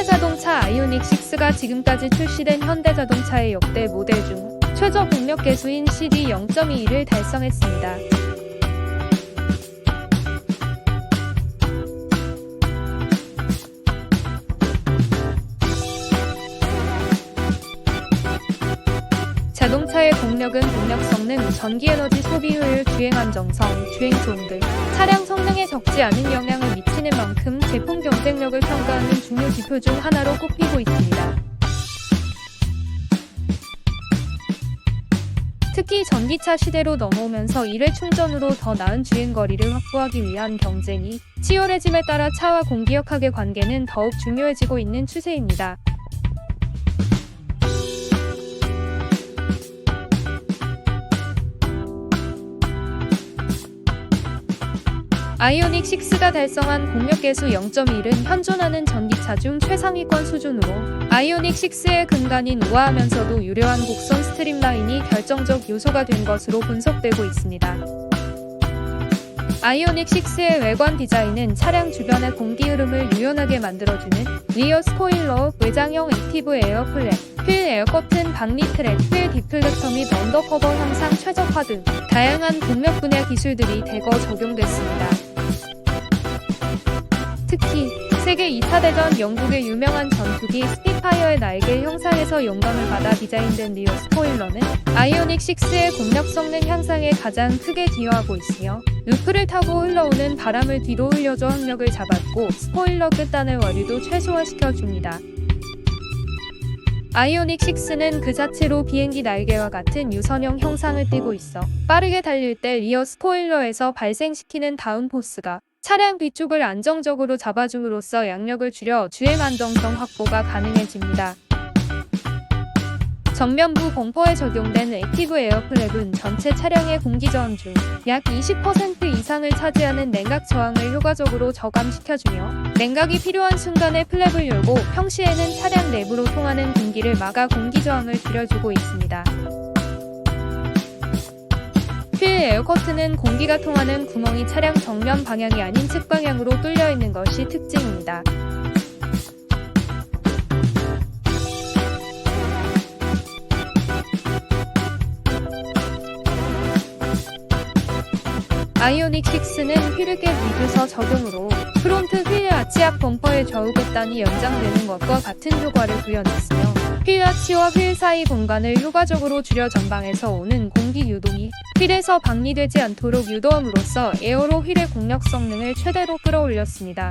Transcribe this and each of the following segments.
현대자동차 아이오닉 6가 지금까지 출시된 현대자동차의 역대 모델 중 최저 공력 계수인 CD 0.21을 달성했습니다. 자동차의 공력은 동력 성능, 전기 에너지 소비 효율, 주행 안정성, 주행 소음 등 차량 성능에 적지 않은 영향을 미치는 만큼 제품 경쟁력을 평가하는 중요 지표 중 하나로 꼽히고 있습니다. 특히 전기차 시대로 넘어오면서 일회 충전으로 더 나은 주행 거리를 확보하기 위한 경쟁이 치열해짐에 따라 차와 공기역학의 관계는 더욱 중요해지고 있는 추세입니다. 아이오닉 6가 달성한 공력 계수 0.1은 현존하는 전기차 중 최상위권 수준으로 아이오닉 6의 근간인 우아하면서도 유려한 곡선 스트림라인이 결정적 요소가 된 것으로 분석되고 있습니다. 아이오닉 6의 외관 디자인은 차량 주변의 공기 흐름을 유연하게 만들어주는 리어 스포일러, 외장형 액티브 에어 플랫, 휠 에어 커튼, 박리 트랙, 휠 디플렉터 및 언더커버 향상 최적화 등 다양한 공력 분야 기술들이 대거 적용됐습니다. 2차 대전 영국의 유명한 전투기 스피파이어의 날개 형상에서 영감을 받아 디자인된 리어 스포일러는 아이오닉 6의 공력 성능 향상에 가장 크게 기여하고 있으며 루프를 타고 흘러오는 바람을 뒤로 흘려줘 항력을 잡았고 스포일러 끝단의 와류도 최소화시켜 줍니다. 아이오닉 6는 그 자체로 비행기 날개와 같은 유선형 형상을 띠고 있어 빠르게 달릴 때 리어 스포일러에서 발생시키는 다운포스가 차량 뒤쪽을 안정적으로 잡아줌으로써 양력을 줄여 주행 안정성 확보가 가능해집니다. 전면부 범퍼에 적용된 액티브 에어플랩은 전체 차량의 공기 저항 중 약 20% 이상을 차지하는 냉각 저항을 효과적으로 저감시켜주며 냉각이 필요한 순간에 플랩을 열고 평시에는 차량 내부로 통하는 공기를 막아 공기 저항을 줄여주고 있습니다. 에어커트는 공기가 통하는 구멍이 차량 정면 방향이 아닌 측 방향으로 뚫려 있는 것이 특징입니다. 아이오닉 6는 휠을 깬 리드서 적용으로 프론트 휠 아치 앞 범퍼의 좌우 끝단이 연장되는 것과 같은 효과를 구현했으며 휠 아치와 휠 사이 공간을 효과적으로 줄여 전방에서 오는 공기 유동이 휠에서 방리되지 않도록 유도함으로써 에어로 휠의 공력 성능을 최대로 끌어올렸습니다.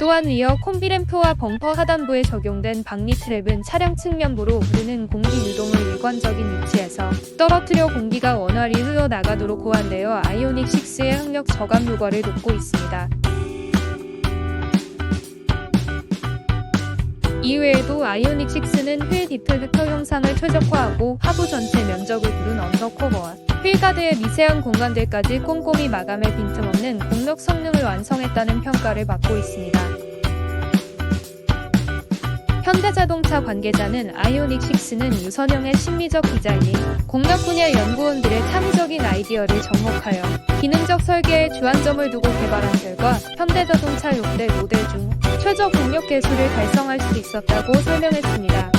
또한 리어 콤비램프와 범퍼 하단부에 적용된 방리 트랩은 차량 측면부로 흐르는 공기 유동을 일관적인 위치에서 떨어뜨려 공기가 원활히 흘러나가도록 고안되어 아이오닉 6의 항력 저감 효과를 높고 있습니다. 이외에도 아이오닉 6는 휠 디플렉터 형상을 최적화하고 하부 전체 면적을 두른 언더커버와 휠가드의 미세한 공간들까지 꼼꼼히 마감해 빈틈없는 공력 성능을 완성했다는 평가를 받고 있습니다. 현대자동차 관계자는 아이오닉 6는 유선형의 심미적 디자인이 공력 분야 연구원들의 창의적인 아이디어를 접목하여 기능적 설계에 주안점을 두고 개발한 결과 현대자동차 역대 모델 중 최저 공력 계수를 달성할 수 있었다고 설명했습니다.